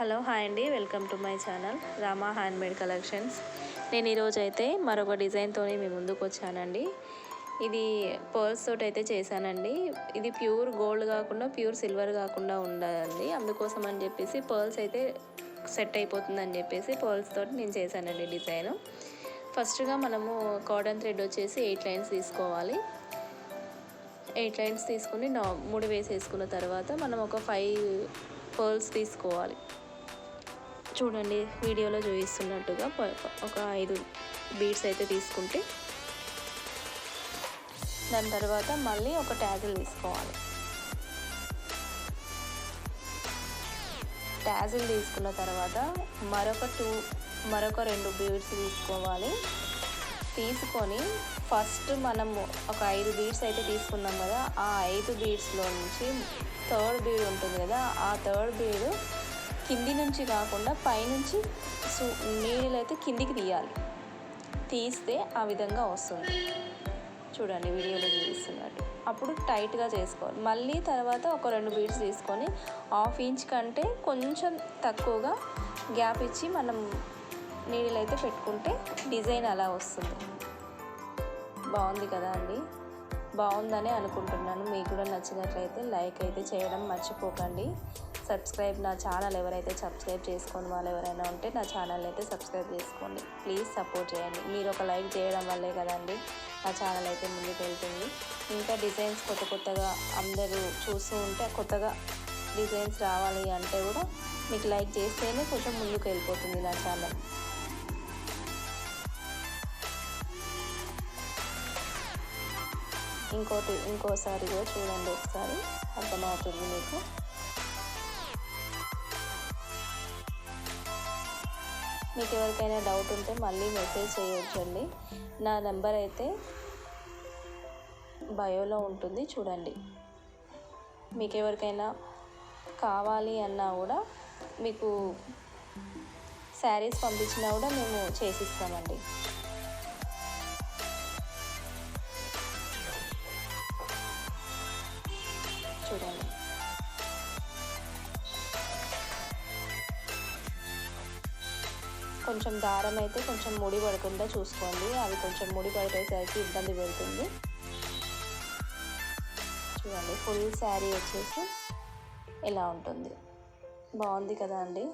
Hello hi అండి. Welcome to my channel Rama handmade collections. నేను ఈరోజు అయితే మరొక డిజైన్తో మీ ముందుకు వచ్చానండి. ఇది పర్ల్స్ తోటి అయితే చేశానండి. ఇది ప్యూర్ గోల్డ్ కాకుండా ప్యూర్ సిల్వర్ కాకుండా ఉండాలండి. అందుకోసం అని చెప్పేసి పర్ల్స్ అయితే సెట్ అయిపోతుందని చెప్పేసి పర్ల్స్ తోటి నేను చేశానండి డిజైన్. ఫస్ట్గా మనము కాటన్ థ్రెడ్ వచ్చేసి ఎయిట్ లైన్స్ తీసుకోవాలి. ఎయిట్ లైన్స్ తీసుకుని నా మూడు వేసేసుకున్న తర్వాత మనం ఒక ఫైవ్ పర్ల్స్ తీసుకోవాలి. చూడండి వీడియోలో చూపిస్తున్నట్టుగా ఒక ఐదు బీడ్స్ అయితే తీసుకుంటే దాని తర్వాత మళ్ళీ ఒక ట్యాజిల్ తీసుకోవాలి. ట్యాజిల్ తీసుకున్న తర్వాత మరొక టూ మరొక రెండు బీడ్స్ తీసుకోవాలి. తీసుకొని ఫస్ట్ మనము ఒక ఐదు బీడ్స్ అయితే తీసుకున్నాం కదా ఆ ఐదు బీడ్స్లో నుంచి థర్డ్ బీడ్ ఉంటుంది కదా ఆ థర్డ్ బీడ్ కింది నుంచి కాకుండా పైనుంచి సు నీళ్ళు అయితే కిందికి తీయాలి. తీస్తే ఆ విధంగా వస్తుంది. చూడండి వీడియోలో చూపిస్తున్నట్టు. అప్పుడు టైట్గా చేసుకోవాలి. మళ్ళీ తర్వాత ఒక రెండు బీడ్స్ తీసుకొని హాఫ్ ఇంచ్ కంటే కొంచెం తక్కువగా గ్యాప్ ఇచ్చి మనం నీళ్ళు అయితే పెట్టుకుంటే డిజైన్ అలా వస్తుంది. బాగుంది కదా అండి? బాగుందని అనుకుంటున్నాను. మీకు కూడా నచ్చినట్లయితే లైక్ అయితే చేయడం మర్చిపోకండి. సబ్స్క్రైబ్ నా ఛానల్ ఎవరైతే సబ్స్క్రైబ్ చేసుకొని వాళ్ళు ఎవరైనా ఉంటే నా ఛానల్ అయితే సబ్స్క్రైబ్ చేసుకోండి. ప్లీజ్ సపోర్ట్ చేయండి. మీరు ఒక లైక్ చేయడం వల్లే కదండి నా ఛానల్ అయితే ముందుకు వెళ్తుంది ఇంకా డిజైన్స్ కొత్త కొత్తగా అందరూ చూస్తూ ఉంటే కొత్తగా డిజైన్స్ రావాలి అంటే కూడా మీకు లైక్ చేస్తేనే కొంచెం ముందుకు వెళ్ళిపోతుంది నా ఛానల్. ఇంకోటి ఇంకోసారి కూడా చూడండి ఒకసారి. అర్థమవుతుంది మీకు? మీకు ఎవరికైనా డౌట్ ఉంటే మళ్ళీ మెసేజ్ చేయొచ్చండి. నా నెంబర్ అయితే బయోలో ఉంటుంది చూడండి. మీకు ఎవరికైనా కావాలి అన్నా కూడా మీకు శారీస్ పంపించినా కూడా మేము చేసిస్తామండి. కొంచెం దారం అయితే కొంచెం ముడి పడకుండా చూసుకోండి. అవి కొంచెం ముడి పడేసరికి ఇబ్బంది పెడుతుంది. చూడండి ఫుల్ శారీ వచ్చేసి ఇలా ఉంటుంది. బాగుంది కదా అండి?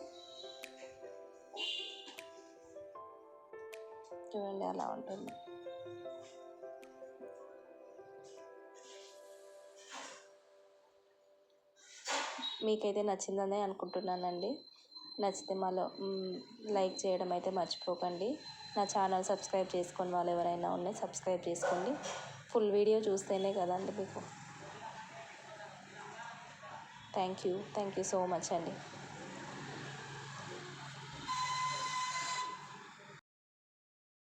చూడండి అలా ఉంటుంది. మీకైతే నచ్చిందనే అనుకుంటున్నానండి. నచ్చితే మాలో లైక్ చేయడం అయితే మర్చిపోకండి. నా ఛానల్ సబ్స్క్రైబ్ చేసుకొని వాళ్ళు ఎవరైనా ఉన్నాయి సబ్స్క్రైబ్ చేసుకోండి. ఫుల్ వీడియో చూస్తేనే కదండి మీకు. Thank you. Thank you so much అండి.